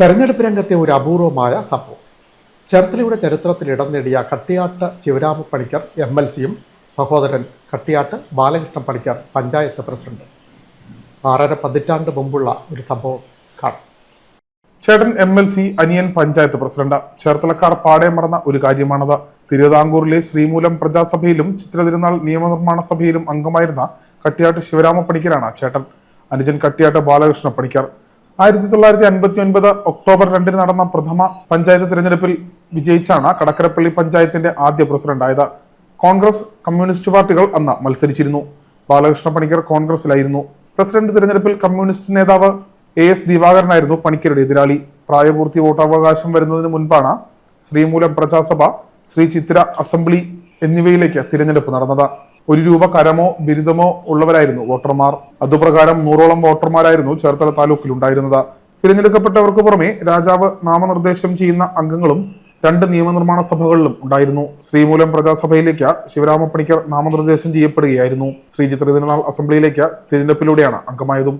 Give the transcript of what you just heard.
തെരഞ്ഞെടുപ്പ് രംഗത്തെ ഒരു അപൂർവമായ സംഭവം. ചേർത്തലയുടെ ചരിത്രത്തിൽ ഇടം നേടിയ കട്ടിയാട്ട് ശിവരാമ പണിക്കർ എം എൽ സിയും സഹോദരൻ കട്ടിയാട്ട് ബാലകൃഷ്ണ പണിക്കർ പഞ്ചായത്ത് പ്രസിഡന്റ്. ആറര പതിറ്റാണ്ട് മുമ്പുള്ള ഒരു സംഭവം കാണാം. ചേടൻ എം എൽ സി അനിയൻ പഞ്ചായത്ത് പ്രസിഡന്റ്. ചേർത്തലക്കാർ പാടെ മറന്ന ഒരു കാര്യമാണത്. തിരുവിതാംകൂറിലെ ശ്രീമൂലം പ്രജാസഭയിലും ചിത്രതിരുനാൾ നിയമനിർമ്മാണ സഭയിലും അംഗമായിരുന്ന കട്ടിയാട്ട് ശിവരാമ പണിക്കരാണ് ചേട്ടൻ. അനുജൻ കട്ടിയാട്ട് ബാലകൃഷ്ണ പണിക്കർ. ആയിരത്തി തൊള്ളായിരത്തി അൻപത്തി ഒൻപത് ഒക്ടോബർ രണ്ടിന് നടന്ന പ്രഥമ പഞ്ചായത്ത് തിരഞ്ഞെടുപ്പിൽ വിജയിച്ചാണ് കടക്കരപ്പള്ളി പഞ്ചായത്തിന്റെ ആദ്യ പ്രസിഡന്റായത്. കോൺഗ്രസ് കമ്മ്യൂണിസ്റ്റ് പാർട്ടികൾ അന്ന് മത്സരിച്ചിരുന്നു. ബാലകൃഷ്ണ പണിക്കർ കോൺഗ്രസിലായിരുന്നു. പ്രസിഡന്റ് തിരഞ്ഞെടുപ്പിൽ കമ്മ്യൂണിസ്റ്റ് നേതാവ് എ എസ് ദിവാകരനായിരുന്നു പണിക്കരുടെ എതിരാളി. പ്രായപൂർത്തി വോട്ടവകാശം വരുന്നതിന് മുൻപാണ് ശ്രീമൂലം പ്രജാസഭ ശ്രീ ചിത്ര അസംബ്ലി എന്നിവയിലേക്ക് തിരഞ്ഞെടുപ്പ് നടന്നത്. ഒരു രൂപ കരമോ ബിരുദമോ ഉള്ളവരായിരുന്നു വോട്ടർമാർ. അതുപ്രകാരം നൂറോളം വോട്ടർമാരായിരുന്നു ചേർത്തല താലൂക്കിൽ ഉണ്ടായിരുന്നത് തിരഞ്ഞെടുക്കപ്പെട്ടവർക്ക് പുറമെ രാജാവ് നാമനിർദ്ദേശം ചെയ്യുന്ന അംഗങ്ങളും രണ്ട് നിയമനിർമ്മാണ സഭകളിലും ഉണ്ടായിരുന്നു. ശ്രീമൂലം പ്രജാസഭയിലേക്ക് ശിവരാമപ്പണിക്കർ നാമനിർദ്ദേശം ചെയ്യപ്പെടുകയായിരുന്നു. ശ്രീ ചിത്ര തിരുനാൾ അസംബ്ലിയിലേക്ക് തിരഞ്ഞെടുപ്പിലൂടെയാണ് അംഗമായതും.